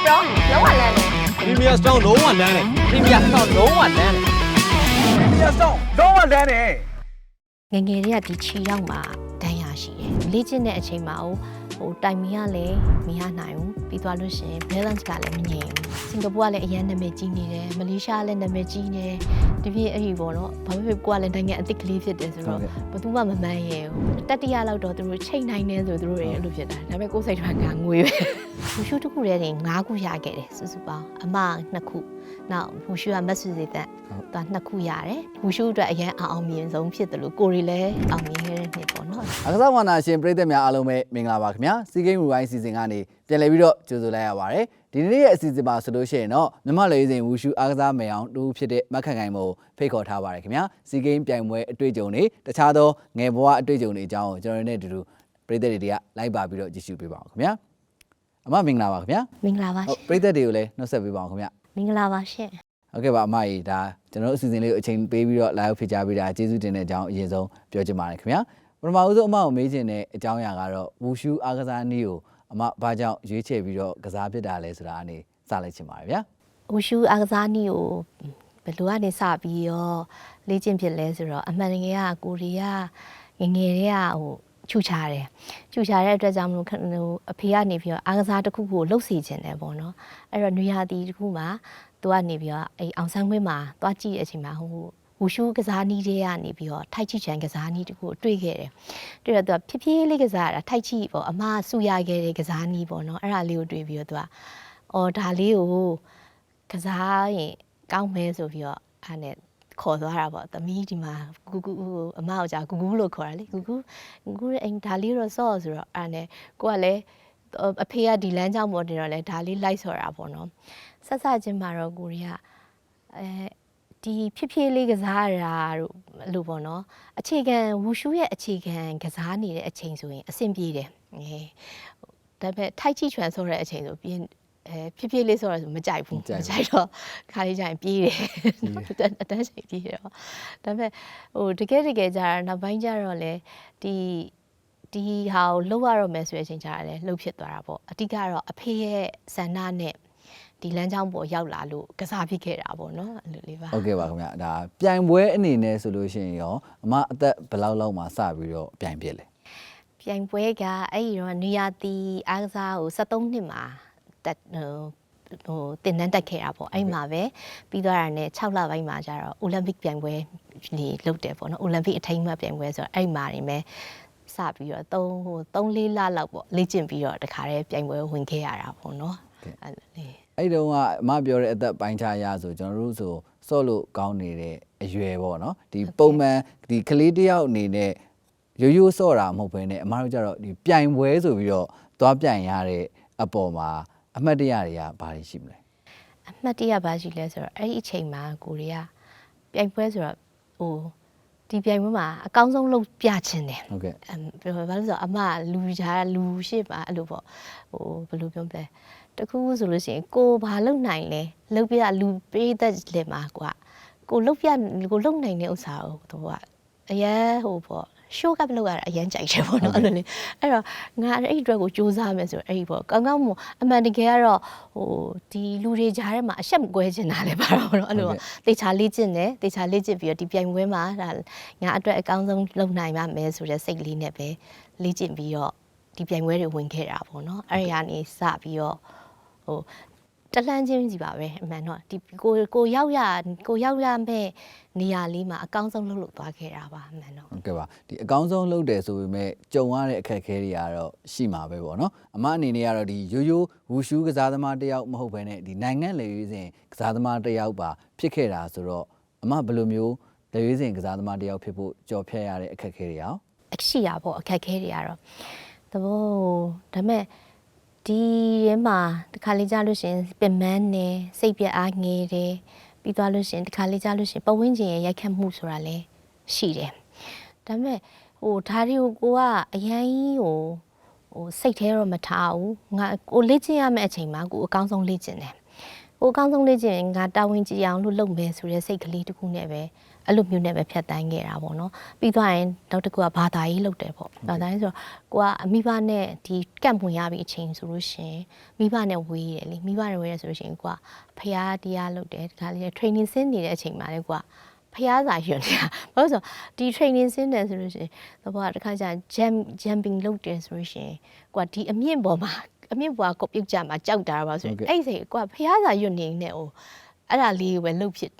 strong လုံးဝလန်းတယ်ပရီးမီယာစတောင်းလုံးဝလန်းတယ်ပရီမီယာတော့လုံးဝလန်းတယ်ဒီရဆောင်တော့ဝလန်းနေငယ်ငယ်လေးကဒီခြေရောက်မှာဒဏ်ရာရှိတယ်လေ့ကျင့်တဲ့အချိန်မှာ ဟိုတိုင်မီကလည်းမရနိုင်ဘူးပြီးသွားလို့ရှိရင် balance ကလည်းမငြိမ်ဘူးစင်ကာပူကလည်းအရန်နာမည်ကြီးနေတယ်မလေးရှားကလည်းနာမည်ကြီးနေတယ်ဒီပြည့်အဲ့ဒီပေါ့နော်ဘာဖြစ်ဖြစ်ကိုကလည်းနိုင်ငံအသစ်ကလေးဖြစ်တယ်ဆိုတော့ဘယ်သူမှမမှန်ရဲဘူးတတိယလောက်တော့သူတို့ချိန်နိုင်နေဆိုသူတို့တွေအဲ့လိုဖြစ်တာဒါပေမဲ့ကိုယ်စိတ်ထွန်းကငွေပဲဘူရှူတစ်ခုတည်းတင်၅ခုရခဲ့တယ်စုစုပေါင်းအမ2ခုနောက်ဘူရှူကမတ်ဆူစီတက်သူက2ခုရတယ်ဘူရှူအတွက်အရန်အောင်အောင်မြင်ဆုံးဖြစ်တယ်လို့ကိုရီလည်းအောင်မြင်ခဲ့တဲ့နှစ်ပေါ့နော် အကစားဝါနာရှင်ပရိသတ်များအားလုံးပဲမင်္ဂလာပါခင်ဗျာစီဂိမ်းရူပိုင်းစီစဉ်ကနေပြန်လည်ပြီးတော့ကြိုဆိုလိုက်ရပါတယ်ဒီနေ့ရဲ့အစီအစဉ်ပါဆိုလို့ရှိရင်တော့မြမလေစဉ်ဝူရှူအားကစားမယ်အောင်တူဖြစ်တဲ့မက်ခန်ခိုင်မို့ဖိတ်ခေါ်ထားပါတယ်ခင်ဗျာစီဂိမ်းပြိုင်ပွဲအတွေ့အကြုံတွေတခြားသောငယ်ဘဝအတွေ့အကြုံတွေအကြောင်းကိုကျွန်တော်တို့နဲ့အတူတူပရိသတ်တွေတွေကလိုက်ပါပြီးတော့ကြည့်ရှုပေးပါအောင်ခင်ဗျာအမမင်္ဂလာပါခင်ဗျာမင်္ဂလာပါဟုတ်ရှင်ပရိသတ်တွေကိုလည်းနှုတ်ဆက်ပေးပါအောင်ခင်ဗျာမင်္ဂလာပါရှင်ဟုတ်ကဲ့ပါအမကြီးဒါကျွန်တော်တို့အစီအစဉ်လေးကိုအချိန်ပေးပြီးတော့ live ဖြစ်ကြပေးတာကျေးဇူးတင်တဲ့အကြောင်းအရင်ဆုံးပြောချင်ပါတယ်ခင်ဗျာ ပထမဦးဆုံးအမကိုမေးချင်တဲ့အကြောင်းအရာကတော့ဝူရှူအားကစားနည်းကိုအမဘာကြောင့်ရွေးချယ်ပြီးတော့ကစားဖြစ်တာလဲဆိုတာအနေစလိုက်ချင်ပါတယ်ဗျာဝရှူအားကစားနည်းကိုဘယ်လိုကနေစပြီးရောလေ့ကျင့်ဖြစ်လဲဆိုတော့အမှန်တကယ်ကကိုရီးယားငယ်ငယ်လေးကဟိုချူချာတယ်ချူချာတဲ့အတွက်ကြောင့်မလို့ခဟိုအဖေကနေပြီးတော့အားကစားတစ်ခုခုကိုလှုပ်စီခြင်းတယ်ပေါ့နော်အဲ့တော့နွေရာသီတစ်ခုမှာသူကနေပြီးတော့အဲ့အောင်ဆန်းခွင်းမှာသွားကြည့်တဲ့အချိန်မှာဟို ဝူရှူကစားနည်းတွေကနေပြီးတော့ထိုက်ချိချန်ကစားနည်းတခုကိုတွေ့ခဲ့တယ်။တွေ့တော့သူကဖြည်းဖြည်းလေးကစားရတာထိုက်ချိပေါ့အမဆူရခဲ့တဲ့ကစားနည်းပေါ့နော်အဲ့ဒါလေးကိုတွေ့ပြီးတော့သူကအော်ဒါလေးကိုကစားရင်ကောင်းမဲဆိုပြီးတော့အားနဲ့ခေါ်သွားတာပေါ့သမီးဒီမှာကူကူအမအောင်ကြာကူကူလို့ခေါ်တာလေကူကူကူကူရဲ့အိမ်ဒါလေးတော့စော့ဆိုတော့အားနဲ့ကိုကလည်းအဖေကဒီလမ်းကြောင်းပေါ်တင်တော့လဲဒါလေးလိုက်ဆော်တာပေါ့နော်ဆက်ဆက်ချင်းမှာတော့ကိုရီးကအဲ ဒီဖြစ်ဖြစ်လေးကစားရတာတို့အဲ့လိုပေါ့နော်အခြေခံဝူရှူရဲ့အခြေခံကစားနေတဲ့အချိန်ဆိုရင်အဆင်ပြေတယ်အဲဒါပေမဲ့ထိုက်ချိချွန်ဆိုတဲ့အချိန်ဆိုပြင်းအဲဖြစ်ဖြစ်လေးဆိုတော့မကြိုက်ဘူးမကြိုက်ဘူးမကြိုက်တော့ခါလေးကျရင်ပြေးတယ်နော်အတန်းအတန်းချိန်ပြေးတယ်ပေါ့ဒါပေမဲ့ဟိုတကယ်တကယ်ကြာတာနောက်ပိုင်းကျတော့လေဒီဒီဟာကိုလှုပ်ရတော့မယ်ဆိုတဲ့အချိန်ကျတော့လေလှုပ်ဖြစ်သွားတာပေါ့အတိကတော့အဖေရဲ့ဆန္ဒနဲ့ ဒီလမ်းကြောင်းပေါ်ရောက်လာလို့ကစားဖြစ်ခဲ့တာပေါ့နော်အဲ့လိုလေးပါဟုတ်ကဲ့ပါခင်ဗျာဒါပြိုင်ပွဲအနေနဲ့ဆိုလို့ရှိရင်ရောအမအသက်ဘယ်လောက်လောက်မှစပြီးတော့ပြိုင်ပြစ်လဲပြိုင်ပွဲကအဲ့ဒီတော့နေရာတီအားကစားကို73နှစ်မှာတက်ဟိုဟိုတင်တန်းတက်ခဲ့တာပေါ့အဲ့မှာပဲပြီးသွားတာနဲ့6လပိုင်းမှာကျတော့အိုလံပစ်ပြိုင်ပွဲနေလုပ်တယ်ပေါ့နော်အိုလံပစ်အထိမ်းအမှတ်ပြိုင်ပွဲဆိုတော့အဲ့မှာနေမဲ့စပြီးတော့3ဟို3 4လလောက်ပေါ့လေ့ကျင့်ပြီးတော့တခါတည်းပြိုင်ပွဲဝင်ခဲ့ရတာပေါ့နော်အဲ့လိုလေး အဲ့တုန်းကအမပြောတဲ့အသက်ပိုင်းခြားရဆိုကျွန်တော်တို့ဆိုစော့လို့ကောင်းနေတဲ့အရွယ်ပေါ့နော်ဒီပုံမှန်ဒီကလေးတစ်ယောက်အနေနဲ့ရိုးရိုးစော့တာမဟုတ်ဘဲနဲ့အမတို့ကြတော့ဒီပြိုင်ပွဲဆိုပြီးတော့သွားပြိုင်ရတဲ့အပေါ်မှာအမှတ်တရတွေကဘာတွေရှိမလဲအမှတ်တရပါရှိလဲဆိုတော့အဲ့ဒီအချိန်မှာကိုရီးယားပြိုင်ပွဲဆိုတော့ဟိုဒီပြိုင်ပွဲမှာအကောင်းဆုံးလုပ်ပြချင်တယ်ဟုတ်ကဲ့အမ်ဘာလို့လဲဆိုတော့အမလူကြားလူရှိပါအဲ့လိုပေါ့ဟိုဘယ်လိုပြောမလဲ တခုခုဆိုလို့ရှိရင်ကိုဘာလုပ်နိုင်လဲလုပ်ပြလူပေးတဲ့လက်မှာကွာကိုလုပ်ပြကိုလုပ်နိုင်တဲ့ဥစ္စာကိုသူကအရန်ဟိုပေါ့ရှိုးကပ်လုပ်ရတာအရန်ကြိုက်တယ်ပေါ့နော်အဲ့လိုလေအဲ့တော့ငါအဲ့ဒီအတွက်ကိုစူးစမ်းမယ်ဆိုတော့အဲ့ဒီပေါ့ကောင်းကောင်းမအမှန်တကယ်ကတော့ဟိုဒီလူတွေကြားထဲမှာအဆက်မကွဲချင်တာလေပါတော့နော်အဲ့လိုပေါ့တေချာလေ့ကျင့်တယ်တေချာလေ့ကျင့်ပြီးတော့ဒီပြိုင်ပွဲမှာဒါငါအတွက်အကောင်းဆုံးလုပ်နိုင်ပါမယ်ဆိုတဲ့စိတ်ကလေးနဲ့ပဲလေ့ကျင့်ပြီးတော့ဒီပြိုင်ပွဲတွေဝင်ခဲ့တာပေါ့နော်အဲ့ဒီကနေစပြီးတော့ ဟိုတလန်းချင်းစီပါပဲအမှန်တော့ဒီကိုကိုရောက်ရကိုရောက်ရမဲ့နေရာလေးမှာအကောင်းဆုံးလုပ်လို့သွားခဲ့တာပါအမှန်တော့ဟုတ်ကဲ့ပါဒီအကောင်းဆုံးလုပ်တယ်ဆိုပေမဲ့ကြုံရတဲ့အခက်အခဲတွေကတော့ရှိမှာပဲပေါ့နော်အမအနေနဲ့ကတော့ဒီရိုးရိုးဝူရှူးကစားသမားတစ်ယောက်မဟုတ်ဘဲနဲ့ဒီနိုင်ငံလေရွေးစဉ်ကစားသမားတစ်ယောက်ပါဖြစ်ခဲ့တာဆိုတော့အမဘယ်လိုမျိုးလေရွေးစဉ်ကစားသမားတစ်ယောက်ဖြစ်ဖို့ကြော်ဖြတ်ရတဲ့အခက်အခဲတွေရောအရှိရပေါ့အခက်အခဲတွေကတော့သဘောဒါပေမဲ့ ဒီရဲမှာတစ်ခါလေးကြားလို့ရှရင်ပင်မန်းနေစိတ်ပြက်အားငယ်တယ်ပြီးသွားလို့ရှရင်တစ်ခါလေးကြားလို့ရှရင်ပဝင်းကျင်ရဲ့ရိုက်ခတ်မှုဆိုတာလည်းရှိတယ်ဒါပေမဲ့ဟိုဒါတွေကိုကိုကအရင်ကြီးဟိုဟိုစိတ်แท้တော့မထားဘူးငါကိုလေ့ကျင့်ရမယ့်အချိန်မှာကိုအကောင်းဆုံးလေ့ကျင့်တယ်ကိုအကောင်းဆုံးလေ့ကျင့်ငါတာဝန်ကြည့်အောင်လို့လုပ်မယ်ဆိုတဲ့စိတ်ကလေးတစ်ခုနဲ့ပဲ အဲ့လိုမျိုးနဲ့ပဲဖြတ်တန်းခဲ့တာပေါ့နော်ပြီးသွားရင်နောက်တစ်ခုကဘာသာရေးလုပ်တယ်ပေါ့ဘာသာရေးဆိုတော့ကိုကအမိဘနဲ့ဒီကန့်ပွန်ရပြီအချိန်ဆိုလို့ရှရင်မိဘနဲ့ဝေးတယ်လေမိဘနဲ့ဝေးရဆိုလို့ရှရင်ကိုကဖျားတရားလုပ်တယ်ဒီခါလေး training ဆင်းနေတဲ့အချိန်မှာလေကိုကဖျားစာရွတ်နေတာဘာလို့လဲဆိုတော့ဒီ training ဆင်းတယ်ဆိုလို့ရှရင်သဘောကတစ်ခါကျ jump jumping လုပ်တယ်ဆိုလို့ရှရင်ကိုကဒီအမြင့်ပေါ်မှာအမြင့်ပေါ်ကကိုပြုတ်ကြမှာကြောက်တာပါဆိုရင်အဲ့ဒီစိတ်ကိုကဖျားစာရွတ်နေနေဟို အဲ့ဒါလေးပဲလှုပ်ဖြစ်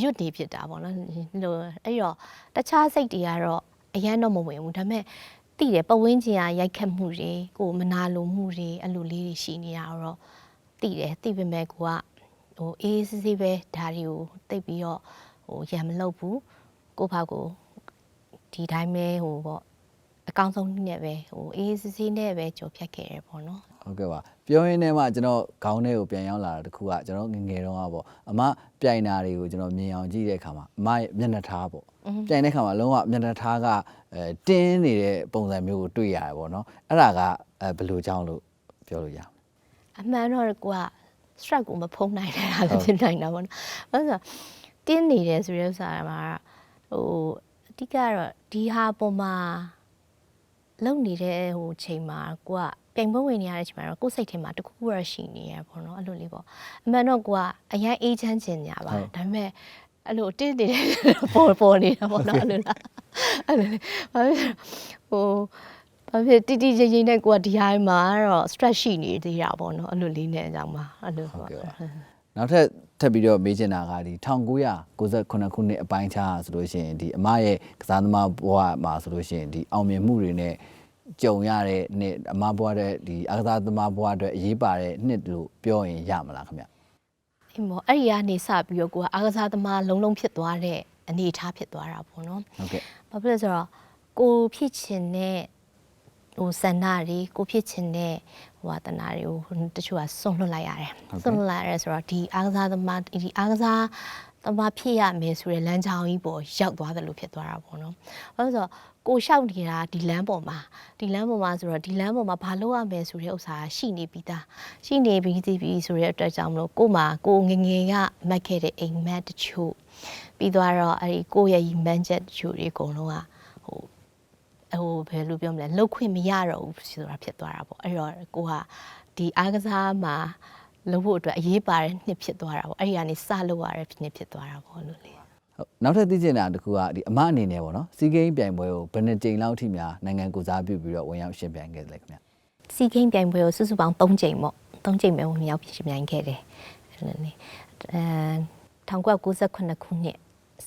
ရွတ်နေဖြစ်တာပေါ့နော်ဟိုအဲ့တော့တခြားစိတ်တွေကတော့အရန်တော့မဝင်ဘူးဒါပေမဲ့တိတယ်ပဝင်းကျင်ကရိုက်ခတ်မှုတွေကိုမနာလိုမှုတွေအဲ့လိုလေးတွေရှိနေတာတော့တိတယ်တိပေမဲ့ကိုကဟိုအေးစစ်စစ်ပဲဒါတွေကိုတိတ်ပြီးတော့ဟိုရံမလုပ်ဘူးကိုဖောက်ကိုဒီတိုင်းပဲဟိုပေါ့အကောင်းဆုံးနည်းနဲ့ပဲဟိုအေးစစ်စစ်နဲ့ပဲကြော်ဖြတ်ခဲ့ရပေါ့နော် ဟုတ်ကဲ့ပါပြောရင်းနဲ့မှကျွန်တော်ခေါင်းထဲကိုပြန်ရောက်လာတာတခုကကျွန်တော်ငယ်ငယ်တုန်းကပေါ့အမပြိုင်တာတွေကိုကျွန်တော်မြင်အောင်ကြည့်တဲ့အခါမှာအမရဲ့မျက်နှာထားပေါ့ပြိုင်တဲ့အခါမှာလုံးဝမျက်နှာထားကအဲတင်းနေတဲ့ပုံစံမျိုးကိုတွေ့ရတယ်ပေါ့နော်အဲ့ဒါကအဲဘယ်လိုကြောင်းလို့ပြောလို့ရမလဲအမှန်တော့ကိုက stress ကိုမဖုံးနိုင်တဲ့ဟာလည်းဖြစ်နိုင်တာပေါ့နော်။ဘာလို့လဲဆိုတော့တင်းနေတယ်ဆိုတဲ့ဥစ္စာမှာဟိုအဓိကတော့ဒီဟာပေါ်မှာလုံနေတဲ့ဟိုချိန်မှာကိုက ပြိုင်ပွဲဝင်နေရတဲ့ချိန်မှာတော့ကိုယ်စိတ်ထဲမှာတခုခုတော့ရှိနေရပေါ့နော်အဲ့လိုလေးပေါ့။အမှန်တော့ကိုကအရန်အေးချမ်းချင်ညာပါဒါပေမဲ့အဲ့လိုတင်းနေတဲ့ပေါ်ပေါ်နေတာပေါ့နော်အဲ့လိုလားအဲ့လိုလေးဘာဖြစ်ဟိုဘာဖြစ်တီတီချင်းချင်းနဲ့ကိုကဒီဟာမှာတော့ stress ရှိနေသေးတာပေါ့နော်အဲ့လိုလေးနဲ့အကြောင်းပါအဲ့လိုဟုတ်ပေါ့ကဲ့ပါနောက်ထပ်ထပ်ပြီးတော့မေးချင်တာကဒီ1998ခုနှစ်အပိုင်းခြားဆိုလို့ရှိရင်ဒီအမရဲ့ကစားသမားဘဝမှာဆိုလို့ရှိရင်ဒီအောင်မြင်မှုတွေနဲ့ ကြုံရတဲ့နှစ်အမဘဝတဲ့ဒီအကစားသမားဘဝအတွက်အရေးပါတဲ့နှစ်လို့ပြောရင်ရမလားခင်ဗျအဲ့မောအဲ့ဒီကနေစပြီးတော့ကိုကအားကစားသမားလုံးလုံးဖြစ်သွားတဲ့အနေအထားဖြစ်သွားတာပေါ့နော်ဟုတ်ကဲ့ဘာဖြစ်လဲဆိုတော့ကိုဖြစ်ချင်တဲ့ဟိုစန္ဒတွေကိုဖြစ်ချင်တဲ့ဟိုဝါတနာတွေကိုတချို့ကစွန့်လွတ်လိုက်ရတယ်စွန့်လွတ်လိုက်ရတယ်ဆိုတော့ဒီအားကစားသမားဒီအားကစားသမားဖြစ်ရမယ်ဆိုတဲ့လမ်းကြောင်းကြီးပေါ်ရောက်သွားတယ်လို့ဖြစ်သွားတာပေါ့နော်ဘာလို့လဲဆိုတော့ ကိုလျှောက်နေတာဒီလမ်းပေါ်မှာဒီလမ်းပေါ်မှာဆိုတော့ဒီလမ်းပေါ်မှာဘာလုပ်ရမယ်ဆိုတဲ့ဥစ္စာရှိနေပြီးသားရှိနေပြီးသေးပြီဆိုတဲ့အတွက်ကြောင့်မလို့ကို့မှာကိုငယ်ငယ်ကမှတ်ခဲ့တဲ့အိမ်မက်တချို့ပြီးသွားတော့အဲ့ဒီကိုယ့်ရဲ့ရည်မှန်းချက်တချို့တွေအကုန်လုံးကဟိုဟိုဘယ်လိုပြောမလဲလှုပ်ခွင့်မရတော့ဘူးဆိုတာဖြစ်သွားတာပေါ့အဲ့တော့ကိုကဒီအားကစားမှာလုပ်ဖို့အတွက်အရေးပါတဲ့နှစ်ဖြစ်သွားတာပေါ့အဲ့ဒီကနေစလုပ်ရတဲ့နှစ်ဖြစ်သွားတာပေါ့လို့လေဟုတ် နောက်ထပ်သိချင်တာတစ်ခုကဒီအမအနေနဲ့ပေါ့နော်စီးကိန်းပြိုင်ပွဲကိုဘယ်နှစ်ကြိမ်လောက်ထိများနိုင်ငံကိုစားပြုပြီးတော့ဝင်ရောက်ရှင်ပြိုင်ခဲ့တယ်လဲခင်ဗျစီကိန်းပြိုင်ပွဲကိုစုစုပေါင်း3ကြိမ်ပေါ့3ကြိမ်ပဲဝင်ရောက်ပြပြိုင်ခဲ့တယ်အဲ့လိုလေအဲ1998ခုနှစ်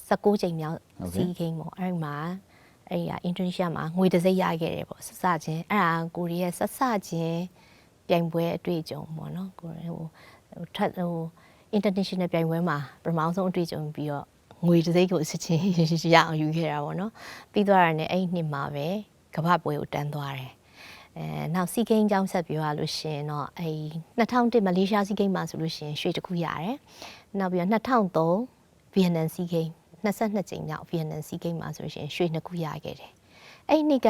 19ကြိမ်မြောက်စီကိန်းပေါ့အဲ့ဒီမှာအဲ့ဒီကအင်ဒိုနီးရှားမှာငွေတစ်စိတ်ရခဲ့တယ်ပေါ့ဆက်စချင်းအဲ့ဒါကိုရီးယားဆက်စချင်းပြိုင်ပွဲအတွေ့အကြုံပေါ့နော်ကိုရီးဟိုဟိုထပ်ဟို international ပြိုင်ပွဲမှာပထမဆုံးအတွေ့အကြုံပြီးတော့ ငွေတစ်စိတ်ကိုစစ်ချင်းရအောင်ယူခဲ့တာပေါ့နော်ပြီးသွားတာနဲ့အဲ့ဒီနှစ်မှာပဲကမ္ဘာပွဲကိုတန်းသွားတယ်အဲနောက်စီကိန်းကြောင်းဆက်ပြောရလို့ရှရင်တော့အဲ2001မလေးရှားစီကိန်းမှာဆိုလို့ရှရင်ရွှေတစ်ခုရတယ်။နောက်ပြီးတော့2003ဗီယက်နမ်စီကိန်း22ကြိမ်မြောက်ဗီယက်နမ်စီကိန်းမှာဆိုလို့ရှရင်ရွှေနှစ်ခုရခဲ့တယ်။အဲ့ဒီနှစ်က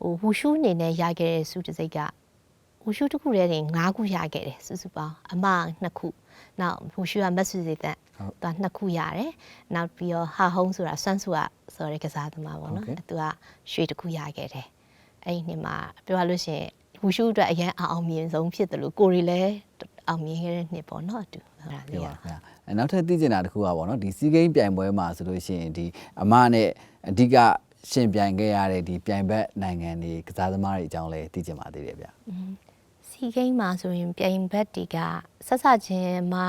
ဟိုဝူရှူးအနေနဲ့ရခဲ့တဲ့စုတစ်စိတ်ကဝူရှူးတစ်ခုတည်းတင်9ခုရခဲ့တယ်စုစုပေါင်းအမ2ခု နောက်ဝူရှူးကမတ်ဆူစီတန်သူက2ခုရတယ်။နောက်ပြီးတော့ဟာဟုံးဆိုတာဆွမ်းစုကဆိုတဲ့ကစားသမားပေါ့နော်။သူကရွှေတစ်ခုရခဲ့တယ်။အဲ့ဒီနှစ်မှာပြောရလို့ရှိရင်ဝူရှုအတွက်အရန်အောင်မြင်ဆုံးဖြစ်တယ်လို့ကိုရီလည်းအောင်မြင်ခဲ့တဲ့နှစ်ပေါ့နော်အတူဟုတ်လားပြလေးပါอ่ะခင်ဗျအဲနောက်ထပ်သိချင်တာတစ်ခုကပေါ့နော်ဒီစီးကိန်းပြိုင်ပွဲမှာဆိုလို့ရှိရင်ဒီအမနဲ့အဓိကရှင်ပြိုင်ခဲ့ရတဲ့ဒီပြိုင်ဘက်နိုင်ငံတွေကစားသမားတွေအကြောင်းလည်းသိချင်ပါသေးတယ်ဗျ စီဂိမ်းမှာဆိုရင်ပြိုင်ဘက်တွေကဆက်စချင်းမှ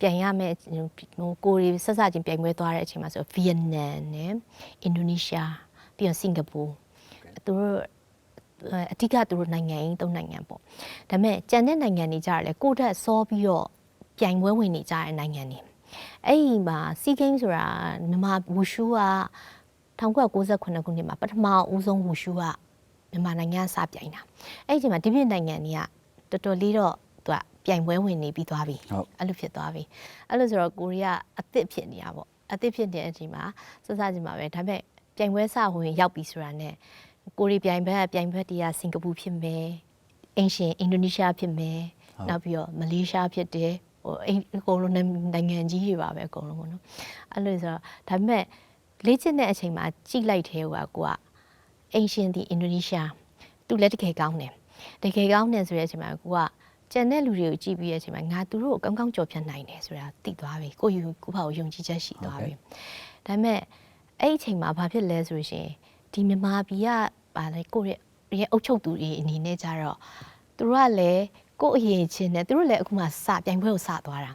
ပြိုင်ရမယ့်ဟိုကိုရီဆက်စချင်းပြိုင်ပွဲသွားတဲ့အချိန်မှာဆိုဗီယက်နမ်နဲ့အင်ဒိုနီးရှားပြီးတော့စင်ကာပူသူတို့အဲအဓိကသူတို့နိုင်ငံကြီးသုံးနိုင်ငံပေါ့ဒါပေမဲ့ကြံတဲ့နိုင်ငံတွေကြရလဲကိုယ့်တက်စောပြီးတော့ပြိုင်ပွဲဝင်နေကြတဲ့နိုင်ငံတွေအဲ့ဒီမှာစီဂိမ်းဆိုတာမြန်မာဝူရှူက1998ခုနှစ်မှာပထမဦးဆုံးဝူရှူက မြန်မာနိုင်ငံကစပြိုင်တာအဲ့ဒီအချိန်မှာဒီပြည်နိုင်ငံတွေကတော်တော်လေးတော့သူကပြိုင်ပွဲဝင်နေပြီးသွားပြီဟုတ်အဲ့လိုဖြစ်သွားပြီအဲ့လိုဆိုတော့ကိုရီးယားအသစ်ဖြစ်နေတာပေါ့အသစ်ဖြစ်နေတဲ့အချိန်မှာစစချင်းမှာပဲဒါပေမဲ့ပြိုင်ပွဲစဝင်ရောက်ပြီဆိုတာနဲ့ကိုရီးပြိုင်ဘက်ကပြိုင်ဘက်တရားစင်ကာပူဖြစ်မယ်အင်ရှင်အင်ဒိုနီးရှားဖြစ်မယ်နောက်ပြီးတော့မလေးရှားဖြစ်တယ်ဟိုအိမ်အကုန်လုံးနိုင်ငံကြီးတွေပါပဲအကုန်လုံးပေါ့နော်အဲ့လိုဆိုတော့ဒါပေမဲ့လေ့ကျင့်တဲ့အချိန်မှာကြိလိုက်သေးဟိုကကိုက အင်ရှင်ဒီအင်ဒိုနီးရှားသူလည်းတကယ်ကောင်းတယ်တကယ်ကောင်းတယ်ဆိုတဲ့အချိန်မှာကိုကကျန်တဲ့လူတွေကိုကြည့်ပြီးတဲ့အချိန်မှာငါသူတို့ကိုကောင်းကောင်းကြော်ဖြတ်နိုင်တယ်ဆိုတာသိသွားပြီကိုယူကိုဖောက်ယုံကြည်ချက်ရှိသွားပြီဒါပေမဲ့အဲ့ဒီအချိန်မှာဘာဖြစ်လဲဆိုလို့ရှိရင်ဒီမြန်မာပြည်ကပါလေကိုယ့်ရဲ့ရဲ့အုပ်ချုပ်သူတွေအနေနဲ့ကြတော့သူတို့ကလည်းကိုယ့်အရင်ချင်းနဲ့သူတို့လည်းအခုမှစပြိုင်ပွဲကိုစသွားတာ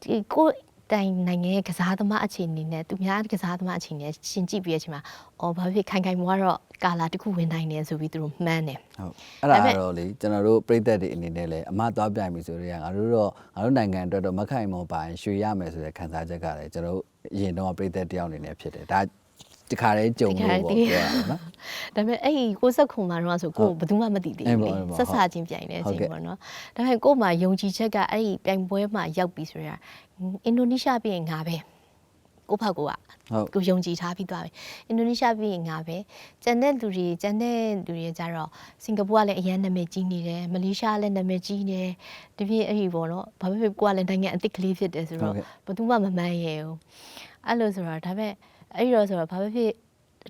ဒီကိုယ့် တိုင်နိုင်ငံရဲ့ကစားသမားအခြေအနေနဲ့သူများကစားသမားအခြေအနေနဲ့ရှင်းကြည့်ပြီးတဲ့အချိန်မှာအော်ဘာဖြစ်ခိုင်ခိုင်မွားတော့ကာလာတစ်ခုဝင်နိုင်တယ်ဆိုပြီးသူတို့မှန်းတယ်ဟုတ်အဲ့ဒါတော့လေကျွန်တော်တို့ပြည်သက်တွေအနေနဲ့လည်းအမသွားပြိုင်ပြီဆိုတော့ငါတို့တော့ငါတို့နိုင်ငံအတွက်တော့မခိုင်မောပိုင်ရွှေရမယ်ဆိုတဲ့ခံစားချက်ကလည်းကျွန်တော်တို့အရင်တော့ပြည်သက်တယောက်အနေနဲ့ဖြစ်တယ်ဒါ ဒီခါလေးကြုံလို့ပေါ့ပြောရအောင်နော်ဒါပေမဲ့အဲ့ဒီ69ခုမှာတော့ဆိုကိုယ်ဘယ်သူမှမသိသေးအဲ့ဘူးပေါ့လေအဲ့ပေါ့ဆက်ဆာချင်းပြိုင်နေတဲ့အဟုတ်ချိန်ကဲ့ပေါ့နော်ဒါပေမဲ့ကိုယ်မှာယုံကြည်ချက်ကအဲ့ဒီပြိုင်ပွဲမှာရောက်ပြီဆိုရအင်ဒိုနီးရှားပြီးရင်ငါပဲကိုယ့်ဖောက်ကိုကဟုတ်ကိုယုံကြည်ထားပြီးသွားပြီအင်ဒိုနီးရှားပြီးရင်ငါပဲကျန်တဲ့လူတွေကျန်တဲ့လူတွေကြတော့စင်ကာပူကလည်းအရန်နာမည်ကြီးနေတယ်မလေးရှားလည်းနာမည်ကြီးနေတယ်တပြည့်အဲ့ဒီပေါ့နော်ဘာဖြစ်ဖြစ်ကိုကလည်းနိုင်ငံအသစ်ကလေးဖြစ်တယ်ဆိုတော့ဟုတ်ကဲ့ဘယ်သူမှမမှန်းရဲဘူးအဲ့လိုဆိုတော့ဒါပေမဲ့ အဲ့ဒီတော့ဆိုတော့ဘာဖြစ်ဖြစ်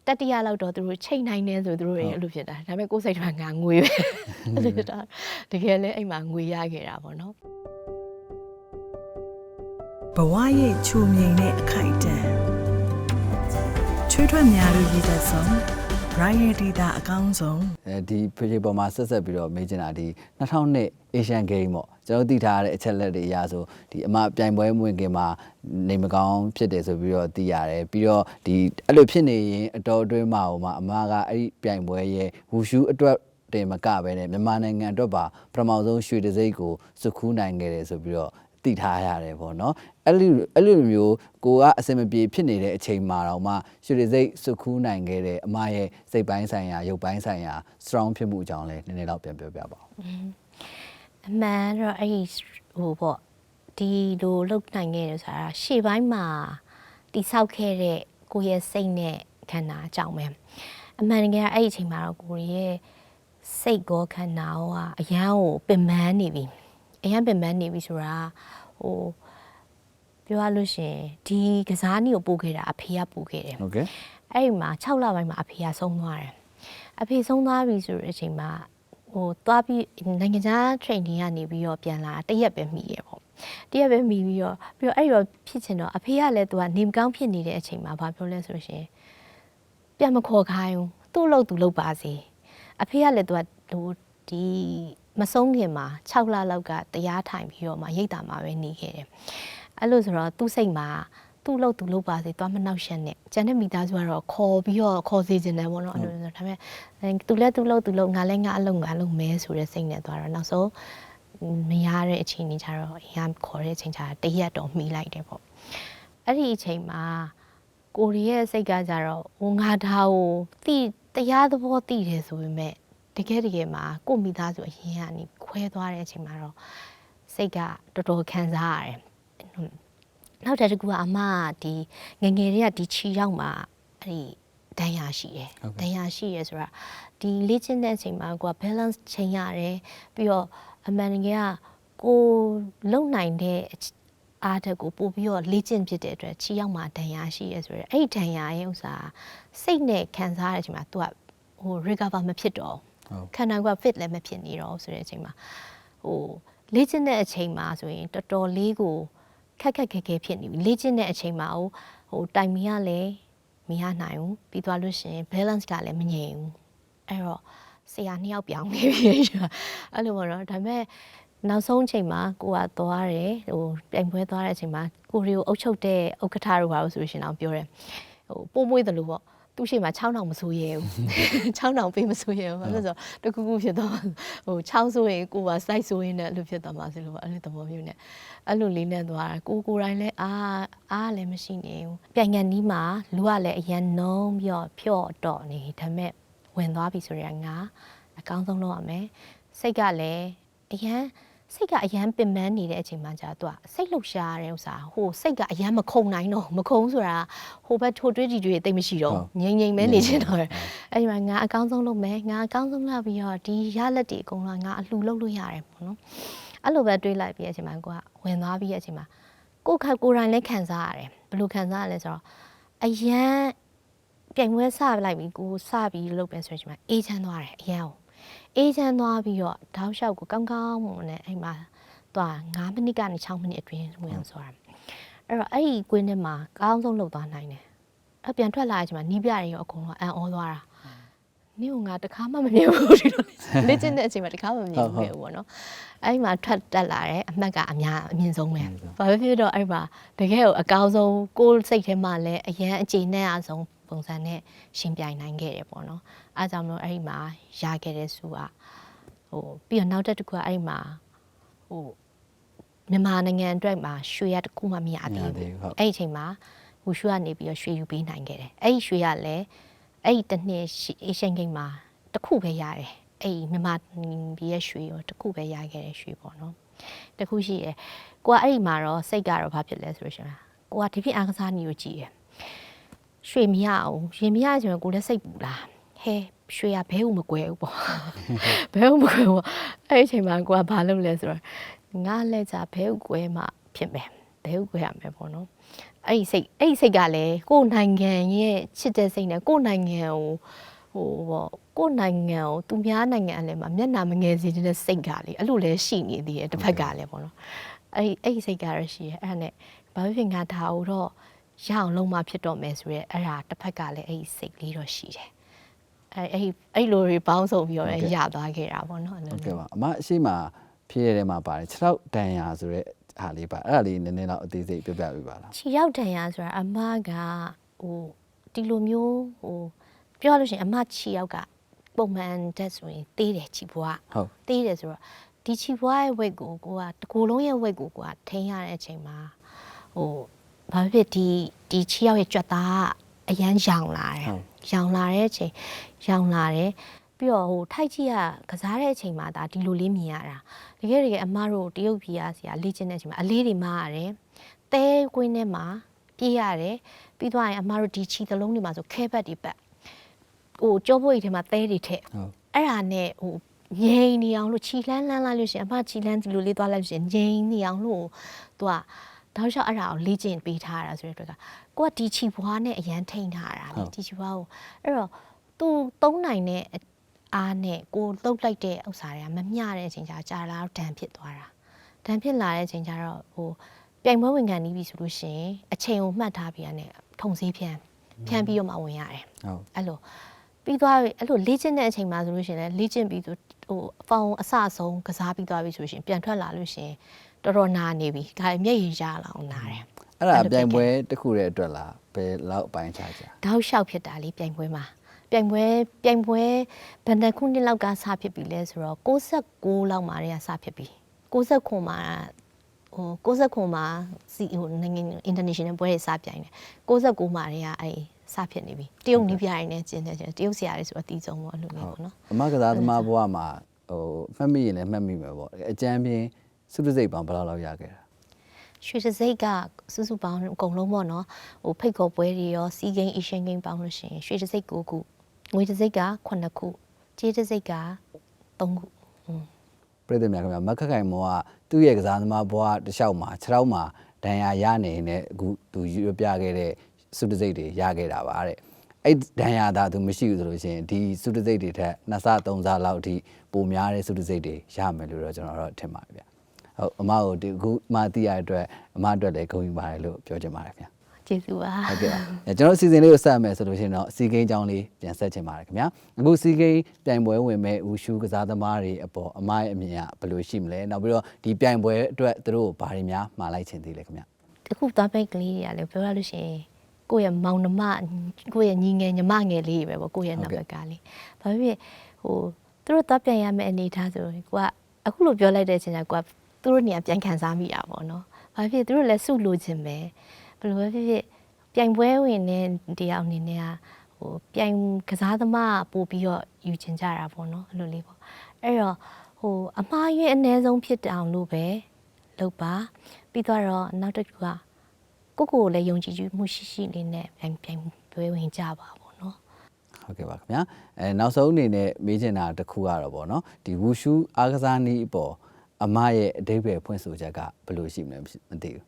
တတိယလောက်တော့သူတို့ချိန်နိုင်တယ်ဆိုသူတို့တွေအဲ့လိုဖြစ်တာဒါပေမဲ့ကိုယ်စိတ်ထဲမှာငါငွေပဲအဲ့လိုဖြစ်တာတကယ်လည်းအဲ့မှာငွေရခဲ့တာပေါ့နော်ဘဝရဲ့ချူမြိန်တဲ့အခိုက်အတန့်ချွေးထွက်များလို့ရည်သက်ဆုံး Riot Data အကောင်းဆုံးအဲဒီဖေးပေါ်မှာဆက်ဆက်ပြီးတော့မေးချင်တာဒီ2002 Asian Game ပေါ့ကျွန်တော်သိထားရတဲ့အချက်လက်တွေအရဆိုဒီအမပြိုင်ပွဲမဝင်ခင်မှာနေမကောင်းဖြစ်တယ်ဆိုပြီးတော့သိရတယ်ပြီးတော့ဒီအဲ့လိုဖြစ်နေရင်အတော်အတွင်းမှာဟိုမှာအမကအဲ့ဒီပြိုင်ပွဲရဲ့ဝူရှူအတွက်တင်မကပဲနဲ့မြန်မာနိုင်ငံအတွက်ပါပထမဆုံးရွှေတံဆိပ်ကိုစုခူးနိုင်ခဲ့တယ်ဆိုပြီးတော့သိထားရတယ်ပေါ့နော် အဲ့လိုအဲ့လိုမျိုးကိုကအစင်မပြေဖြစ်နေတဲ့အချိန်မှာတော့မှရွှေတံဆိပ်စုခူးနိုင်ခဲ့တဲ့အမရဲ့စိတ်ပိုင်းဆိုင်ရာရုပ်ပိုင်းဆိုင်ရာ strong ဖြစ်မှုအကြောင်းလည်းနည်းနည်းတော့ပြန်ပြောပြပါဦးအမှန်တော့အဲ့ဒီဟိုပေါ့ဒီလိုလုတ်နိုင်ခဲ့တယ်ဆိုတာရှေ့ပိုင်းမှာတိဆောက်ခဲ့တဲ့ကိုယ့်ရဲ့စိတ်နဲ့ခန္ဓာအကြောင်းပဲအမှန်တကယ်အဲ့ဒီအချိန်မှာတော့ကိုယ့်ရဲ့စိတ်ကောခန္ဓာရောကအရန်ကိုပင်ပန်းနေပြီအရန်ပင်ပန်းနေပြီဆိုတာဟို ပြောရလို့ရှရင်ဒီကစားနည်းကိုပို့ခဲ့တာအဖေကပို့ခဲ့တယ်ဟုတ်ကဲ့အဲ့ဒီမှာ6လပိုင်းမှာအဖေကဆုံးသွားတယ်အဖေဆုံးသွားပြီဆိုတဲ့အချိန်မှာဟိုသွားပြီးနိုင်ငံခြား training ကနေပြီးတော့ပြန်လာတရက်ပဲမိရပေါ့တရက်ပဲမိပြီးတော့ပြီးတော့အဲ့ဒီတော့ဖြစ်ချင်တော့အဖေကလည်းသူကနေမကောင်းဖြစ်နေတဲ့အချိန်မှာဘာပြောလဲဆိုလို့ရှရင်ပြန်မခေါ်ခိုင်းဘူးသူ့လို့သူလုပ်ပါစေအဖေကလည်းသူကဟိုဒီမဆုံးခင်မှာ6လလောက်ကတရားထိုင်ပြီးတော့မှရိတ်တာမှာပဲနေခဲ့တယ် အဲ့လိုဆိုတော့သူ့စိတ်မှာသူ့လို့သူလုပ်ပါစေသွားမနှောက်ရှက်နဲ့ကျန်တဲ့မိသားစုကတော့ခေါ်ပြီးတော့ခေါ်စေခြင်းတယ်ပေါ့နော်အဲ့လိုဆိုဒါပေမဲ့သူလည်းသူလို့သူလို့ငါလည်းငါအလုပ်ငါလုပ်မဲဆိုတဲ့စိတ်နဲ့သွားတော့နောက်ဆုံးမရတဲ့အချိန်ကြီးကျတော့အရင်ခေါ်တဲ့အချိန်ကျတော့တရက်တော့မှီလိုက်တယ်ပေါ့အဲ့ဒီအချိန်မှာကိုရီးရဲ့စိတ်ကကြတော့ဟိုငါဒါကိုတိတရားသဘောတိတယ်ဆိုပေမဲ့တကယ်တကယ်မှာကိုယ့်မိသားစုအရင်ကနေခွဲသွားတဲ့အချိန်မှာတော့စိတ်ကတော်တော်ခံစားရတယ် နောက်တစ်ခုကအမကဒီငယ်ငယ်တွေကဒီခြီရောက်မှာအဲ့ဒီဒဏ်ရာရှိတယ်ဟုတ်ကဲ့ဒဏ်ရာရှိရဆိုတာဒီလေ့ကျင့်တဲ့အချိန်မှာကိုက balance ချိန်ရတယ်ပြီးတော့အမှန်တကယ်ကကိုလုံနိုင်တဲ့အားတက်ကိုပို့ပြီးတော့လေ့ကျင့်ဖြစ်တဲ့အတွက်ခြီရောက်မှာဒဏ်ရာရှိရဆိုရယ်အဲ့ဒီဒဏ်ရာရဲ့ဥစ္စာစိတ်နဲ့ခံစားရတဲ့အချိန်မှာ तू ကဟို recover မဖြစ်တော့ဘူးဟုတ်ခန္ဓာကိုယ်က fit လည်းမဖြစ်နေတော့ဘူးဆိုတဲ့အချိန်မှာဟိုလေ့ကျင့်တဲ့အချိန်မှာဆိုရင်တော်တော်လေးကို ခက်ခက်ခဲခဲဖြစ်နေပြီလေ့ကျင့်တဲ့အချိန်မှာဟိုဟိုတိုင်မီကလည်းမရနိုင်ဘူးပြီးသွားလို့ရှိရင် balance ကလည်းမငြိမ်ဘူးအဲ့တော့ဆရာနှစ်ယောက်ပြောင်းနေပြီအဲ့လိုပေါ့နော်ဒါပေမဲ့နောက်ဆုံးအချိန်မှာကိုကသွားတယ်ဟိုပြိုင်ပွဲသွားတဲ့အချိန်မှာကိုရီကိုအုပ်ချုပ်တဲ့ဥက္ကဋ္ဌတို့ဘာလို့ဆိုလို့ရှိရင်တော့ပြောတယ်ဟိုပိုးမွေးတယ်လို့ပေါ့ သူ့ရှိမှာ6နောင်မဆိုးရဲဘူး6နောင်ပေးမဆိုးရဲဘူးဘာလို့လဲဆိုတော့တကူကူဖြစ်သွားဟို6ဆိုရင်ကိုကစိုက်ဆိုရင်လည်းအဲ့လိုဖြစ်သွားမှာစီလို့ပေါ့အဲ့လိုသဘောမျိုးနဲ့အဲ့လိုလေးနဲ့သွားတာကိုကိုယ်တိုင်းလည်းအားအားလည်းမရှိနေဘူးပြိုင်ငံနီးမှာလူကလည်းအရန်နှုံးပြီးတော့ဖြော့တော့နေဒါပေမဲ့ဝင်သွားပြီဆိုရင်ငါအကောင်းဆုံးလုပ်ရမယ်စိတ်ကလည်းအရန် စိတ်ကအရန်ပင်ပန်းနေတဲ့အချိန်မှကြာသူကစိတ်လှုပ်ရှားတဲ့ဥစ္စာဟိုစိတ်ကအရန်မခုံနိုင်တော့မခုံဆိုတာဟိုဘက်ထိုတွေးကြည့်တွေးတိတ်မရှိတော့ငြိမ်ငြိမ်ပဲနေချင်တော့တယ်အဲ့ဒီမှာငါအကောင်းဆုံးလုပ်မယ်ငါအကောင်းဆုံးလုပ်ပြီးတော့ဒီရလက်တွေအကုန်လုံးငါအလှလုပ်လို့ရတယ်ပေါ့နော်အဲ့လိုပဲတွေးလိုက်ပြီးတဲ့အချိန်မှာကိုကဝင်သွားပြီးတဲ့အချိန်မှာကိုယ်ခက်ကိုယ်တိုင်လည်းခံစားရတယ်ဘယ်လိုခံစားရလဲဆိုတော့အရန်ပြိုင်ပွဲစလိုက်ပြီးကိုစပြီးလုပ်ပဲဆိုရင်ချိန်မှာအေးချမ်းသွားတယ်အရန်ကို အေးချမ်းသွားပြီးတော့တောက်လျှောက်ကိုကောင်းကောင်းမွန်နဲ့အဲ့မှာသွား9မိနစ်ကနေ6မိနစ်အတွင်းဝင်အောင်ဆိုတာအဲ့တော့အဲ့ဒီကွင်းထဲမှာကောင်းဆုံးလုပ်သွားနိုင်တယ်အပြန်ထွက်လာတဲ့အချိန်မှာနီးပြတွေရောအကုန်လုံးအံ့ဩသွားတာနင့်ကငါတခါမှမမြင်ဘူးဒီလိုလေ့ကျင့်တဲ့အချိန်မှာတခါမှမမြင်ဘူးခဲ့ဘူးပေါ့နော်အဲ့ဒီမှာထွက်တက်လာတဲ့အမှတ်ကအများအမြင့်ဆုံးပဲ။ဘာပဲဖြစ်ဖြစ်တော့အဲ့ဒီမှာတကယ်ကိုအကောင်းဆုံးကိုယ်စိတ်ထဲမှာလည်းအရန်အခြေနဲ့အဆုံး ပုံစံနဲ့ရှင်ပြိုင်နိုင်ခဲ့တယ်ပေါ့နော်။အားကြောင့်မလို့အဲ့ဒီမှာရခဲ့တဲ့စုကဟိုပြီးတော့နောက်တစ်ခုကအဲ့ဒီမှာဟိုမြန်မာနိုင်ငံအတွက်မှာရွှေရတစ်ခုမှမရမရသေးသေးဘူးဘူးဟုတ်။အဲ့ဒီအချိန်မှာဟိုရွှေကနေပြီးတော့ရွှေယူပေးနိုင်ခဲ့တယ်။အဲ့ဒီရွှေကလည်းအဲ့ဒီတစ်နှစ်အေရှန်ဂိမ်းမှာတစ်ခုပဲရတယ်။အဲ့ဒီမြန်မာပြည်ရဲ့ရွှေရောတစ်ခုပဲရခဲ့တဲ့ရွှေပေါ့နော်။တခုရှိတယ်။ကိုကအဲ့ဒီမှာတော့စိတ်ကတော့ဘာဖြစ်လဲဆိုလို့ရှိရင်ကိုကဒီဖြစ်အားကစားနည်းကိုကြည့်ရယ်။ ရွှေမရအောင်ရင်မရဆိုရင်ကိုလည်းစိတ်ပူလား။ဟဲရွှေရဘဲဦးမကွဲဘူးပေါ့။ဘဲဦးမကွဲဘူး။အဲ့ဒီအချိန်မှာကိုကဘာလုပ်လဲဆိုတော့ငါလက်ကြဘဲဦးကွဲမှဖြစ်မယ်။ဘဲဦးကွဲရမယ်ပေါ့နော်။အဲ့ဒီစိတ်အဲ့ဒီစိတ်ကလည်းကိုယ်နိုင်ငံရဲ့ချစ်တဲ့စိတ်နဲ့ကိုယ်နိုင်ငံကိုဟိုပေါ့ကိုယ်နိုင်ငံကိုသူများနိုင်ငံအလဲမှာမျက်နှာမငယ်စေတဲ့စိတ်ကလေအဲ့လိုလဲရှိနေသေးတယ်တစ်ဖက်ကလည်းပေါ့နော်အဲ့ဒီအဲ့ဒီစိတ်ကတော့ရှိရဲအဲ့ဒါနဲ့ဘာဖြစ်ဖြစ်ငါဒါကိုတော့ ရအောင်လုံးမဖြစ်တော့မယ်ဆိုရဲအဲ့ဒါတစ်ဖက်ကလည်းအဲ့ဒီစိတ်လေးတော့ရှိတယ်အဲ့အဲ့ဒီအဲ့လိုတွေပေါင်းစုံပြီးတော့လည်းရသွားခဲ့တာပေါ့နော်အဲ့လိုဟုတ်ကဲ့ပါအမအရှိမဖြည့်ရတဲ့မှာပါတယ်6တန်ရာဆိုတဲ့ဟာလေးပါအဲ့ဒါလေးနည်းနည်းတော့အသေးစိတ်ပြပြပေးပါလားခြေရောက်တန်ရဆိုတာအမကဟိုဒီလိုမျိုးဟိုပြောရလို့ရှိရင်အမခြေရောက်ကပုံမှန်တက်ဆိုရင်သေးတယ်ခြေဘွားဟုတ်သေးတယ်ဆိုတော့ဒီခြေဘွားရဲ့ဝိတ်ကိုကိုကတကူလုံးရဲ့ဝိတ်ကိုကိုကထိန်းရတဲ့အချိန်မှာဟို ဘာဖြစ်ဖြစ်ဒီဒီခြေရောက်ရဲ့ကြွက်သားကအရန်ရောင်လာတယ်ဟုတ်ရောင်လာတဲ့အချိန်ရောင်လာတယ်ပြီးတော့ဟိုထိုက်ကြီးကကစားတဲ့အချိန်မှာဒါဒီလိုလေးမြင်ရတာတကယ်တကယ်အမတို့တရုတ်ပြည်ရစီကလေ့ကျင့်တဲ့အချိန်မှာအလေးတွေမရတယ်သဲကွင်းထဲမှာပြေးရတယ်ပြီးသွားရင်အမတို့ဒီချီသလုံးတွေမှာဆိုခဲဘက်တွေပတ်ဟိုကြောပွေထဲမှာသဲတွေထည့်ဟုတ်အဲ့ဒါနဲ့ဟိုငိန်နေအောင်လို့ခြီလန်းလန်းလိုက်လို့ရှရင်အမခြီလန်းဒီလိုလေးသွားလိုက်လို့ရှရင်ငိန်နေအောင်လို့သူက တောက်လျှောက်အဲ့ဒါကိုလေ့ကျင့်ပေးထားတာဆိုတဲ့အတွက်ကကိုကဒီခြီဘွားနဲ့အရန်ထိန်ထားတာလေဒီခြီဘွားကိုအဲ့တော့သူသုံးနိုင်တဲ့အားနဲ့ကိုလှုပ်လိုက်တဲ့ဥစ္စာတွေကမမျှတဲ့အချိန်ကျကြာလာတော့ဒဏ်ဖြစ်သွားတာဒဏ်ဖြစ်လာတဲ့အချိန်ကျတော့ဟိုပြိုင်ပွဲဝင်ခံနေပြီဆိုလို့ရှရင်အချိန်ကိုမှတ်ထားပြီးရတဲ့ထုံစည်းဖြန်းဖြန်းပြီးတော့မှဝင်ရတယ်ဟုတ်အဲ့လိုပြီးသွားပြီအဲ့လိုလေ့ကျင့်တဲ့အချိန်မှာဆိုလို့ရှိရင်လည်းလေ့ကျင့်ပြီးသူဟိုအဖောင်အစဆုံးကစားပြီးသွားပြီဆိုလို့ရှိရင်ပြန်ထွက်လာလို့ရှိရင် တော်တော်နာနေပြီဒါပေမဲ့မျက်ရည်ရလာအောင်နာတယ်အဲ့ဒါပြိုင်ပွဲတစ်ခုတည်းအတွက်လားဘယ်လောက်အပိုင်းခြားကြတောက်လျှောက်ဖြစ်တာလေပြိုင်ပွဲမှာပြိုင်ပွဲပြိုင်ပွဲဘယ်နှစ်ခုနှစ်လောက်ကစဖြစ်ပြီလဲဆိုတော့69လောက်မှာတည်းကစဖြစ်ပြီ69မှာဟို69မှာစီဟိုနိုင်ငံ international ပွဲတွေစပြိုင်တယ်69မှာတည်းကအဲ့စဖြစ်နေပြီတရုတ်နီးပြိုင်နေကျင်းနေကျင်းတရုတ်ဆရာတွေဆိုတော့အတီးဆုံးပေါ့အဲ့လိုမျိုးပေါ့နော်အမကစားသမားဘဝမှာဟိုမှတ်မိရင်လည်းမှတ်မိမယ်ပေါ့အကြမ်းပြင်း စုတစိတ်ပေါင်းဘယ်လောက်လောက်ရခဲ့တာရွှေစစိတ်ကစုစုပေါင်းအကုန်လုံးပေါ့နော်ဟိုဖိတ်ခေါ်ပွဲတွေရောစီဂိမ်းအရှင်ဂိမ်းပေါင်းလို့ရှိရင်ရွှေစစိတ်9ခုငွေစစိတ်က9ခုကြေးစစိတ်က3ခုပြည်သူများခင်ဗျာမက်ခက်ခိုင်မောကသူ့ရဲ့ကစားသမားဘဝတစ်လျှောက်မှာ6ထောက်မှာဒဏ်ရာရနေနဲ့အခုသူရွပြခဲ့တဲ့စုတစိတ်တွေရခဲ့တာပါတဲ့အဲ့ဒဏ်ရာသာသူမရှိဘူးဆိုလို့ရှိရင်ဒီစုတစိတ်တွေထက်နှစ်ဆသုံးဆလောက်အထိပိုများတဲ့စုတစိတ်တွေရမယ်လို့တော့ကျွန်တော်တော့ထင်ပါတယ်ဗျ ဟုတ်အမကိုဒီအခုအမသိရတဲ့အတွက်အမအတွက်လည်းဂုဏ်ယူပါတယ်လို့ပြောချင်ပါတယ်ခင်ဗျာကျေးဇူးပါဟုတ်ကဲ့ပါအဲကျွန်တော်တို့စီစဉ်လေးကိုဆက်မယ်ဆိုလို့ရှိရင်တော့စီကိန်းကြောင်းလေးပြန်ဆက်ချင်ပါတယ်ခင်ဗျာအခုစီကိန်းပြိုင်ပွဲဝင်မဲ့ဦးရှူကစားသမားတွေအပေါ်အမရဲ့အမြင်ကဘယ်လိုရှိမလဲနောက်ပြီးတော့ဒီပြိုင်ပွဲအတွက်သူတို့ဘာတွေများမှားလိုက်ချင်သေးလဲခင်ဗျာတခုသွားပိတ်ကလေးတွေကလည်းပြောရလို့ရှိရင်ကိုယ့်ရဲ့မောင်နှမကိုယ့်ရဲ့ညီငယ်ညီမငယ်လေးတွေပဲပေါ့ကိုယ့်ရဲ့နောက်ကကလေးဘာဖြစ်ဖြစ်ဟိုသူတို့သွားပြန်ရမယ့်အနေအထားဆိုရင်ကိုကအခုလိုပြောလိုက်တဲ့အချိန်ကျကိုက သူတို့နေရာပြန်ခံစားမိတာပေါ့နော်ဘာဖြစ်ဖြစ်သူတို့လည်းစုလို့ခြင်းပဲဘယ်လိုပဲဖြစ်ဖြစ်ပြိုင်ပွဲဝင်တဲ့တရားအနေနဲ့ကဟိုပြိုင်ကစားသမားပို့ပြီးတော့ယူချင်ကြတာပေါ့နော်အဲ့လိုလေးပေါ့အဲ့တော့ဟိုအမှားရွေးအ ਨੇ ဆုံးဖြစ်အောင်လို့ပဲလုပ်ပါပြီးတော့နောက်တစ်ခုကကိုကိုကိုလည်းယုံကြည်မှုရှိရှိလေးနဲ့ပြန်ပြန်ပွဲဝင်ကြပါပေါ့နော်ဟုတ်ကဲ့ပါခင်ဗျာအဲနောက်ဆုံးအနေနဲ့မေးချင်တာတစ်ခုကတော့ဗောနော်ဒီဝူရှူအားကစားနည်းအပေါ် အမရဲ့အတိတ်ပဲဖွင့်ဆိုချက်ကဘယ်လိုရှိမလဲမသိဘူး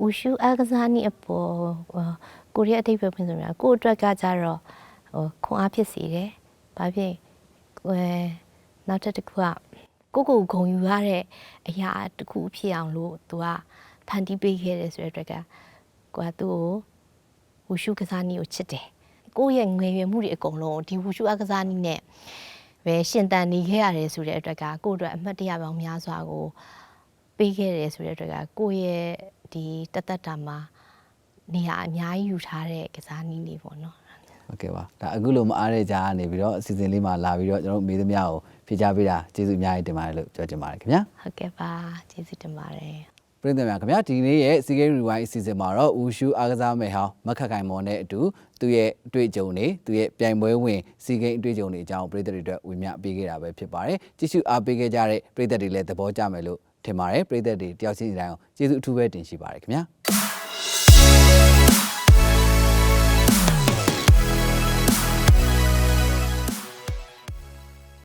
ဝူရှူအားကစားနည်းအပေါ်ဟိုကိုရီးယားအတိတ်ပဲဖွင့်ဆိုနေတာကိုယ့်အတွက်ကကြတော့ဟိုခွန်အားဖြစ်စေတယ်။ဘာဖြစ်ဟိုနောက်တစ်တစ်ခုကကိုယ့်ကိုယ်ဂုံယူရတဲ့အရာတစ်ခုဖြစ်အောင်လို့သူကဖန်တီးပေးခဲ့တယ်ဆိုတဲ့အတွက်ကကိုကသူ့ကိုဝူရှူကစားနည်းကိုချစ်တယ်။ကိုယ့်ရဲ့ငွေရွယ်မှုတွေအကုန်လုံးကိုဒီဝူရှူအားကစားနည်းနဲ့ ပဲရှင်တန်နေခဲ့ရတယ်ဆိုတဲ့အတွက်ကကိုယ့်အတွက်အမှတ်တရပေါင်းများစွာကိုပေးခဲ့တယ်ဆိုတဲ့အတွက်ကကိုယ့်ရဲ့ဒီတသက်တာမှာနေရာအများကြီးယူထားတဲ့ကစားနည်းလေးပေါ့နော်ဟုတ်ကဲ့ပါဒါအခုလိုမအားတဲ့ကြားကနေပြီးတော့အစီအစဉ်လေးမှာလာပြီးတော့ကျွန်တော်တို့မေးသမျှကိုဖြေချပေးတာကျေးဇူးအများကြီးတင်ပါတယ်လို့ပြောချင်ပါတယ်ခင်ဗျာဟုတ်ကဲ့ပါကျေးဇူးတင်ပါတယ် ပရိသတ်များခင်ဗျာဒီနေ့ရဲ့ CK Rewind အစီအစဉ်မှာတော့ဦးရှူအားကစားမယ်ဟောင်းမခက်ခိုင်မော်နဲ့အတူသူ့ရဲ့အတွေ့အကြုံတွေသူ့ရဲ့ပြိုင်ပွဲဝင် CK အတွေ့အကြုံတွေအကြောင်းပရိသတ်တွေအတွက်ဝင်မြပေးခဲ့တာပဲဖြစ်ပါတယ်ကြည့်ရှုအားပေးခဲ့ကြတဲ့ပရိသတ်တွေလည်းသဘောကျမယ်လို့ထင်ပါတယ်ပရိသတ်တွေတယောက်ချင်းစီတိုင်းအောင်ကျေးဇူးအထူးပဲတင်ရှိပါတယ်ခင်ဗျာ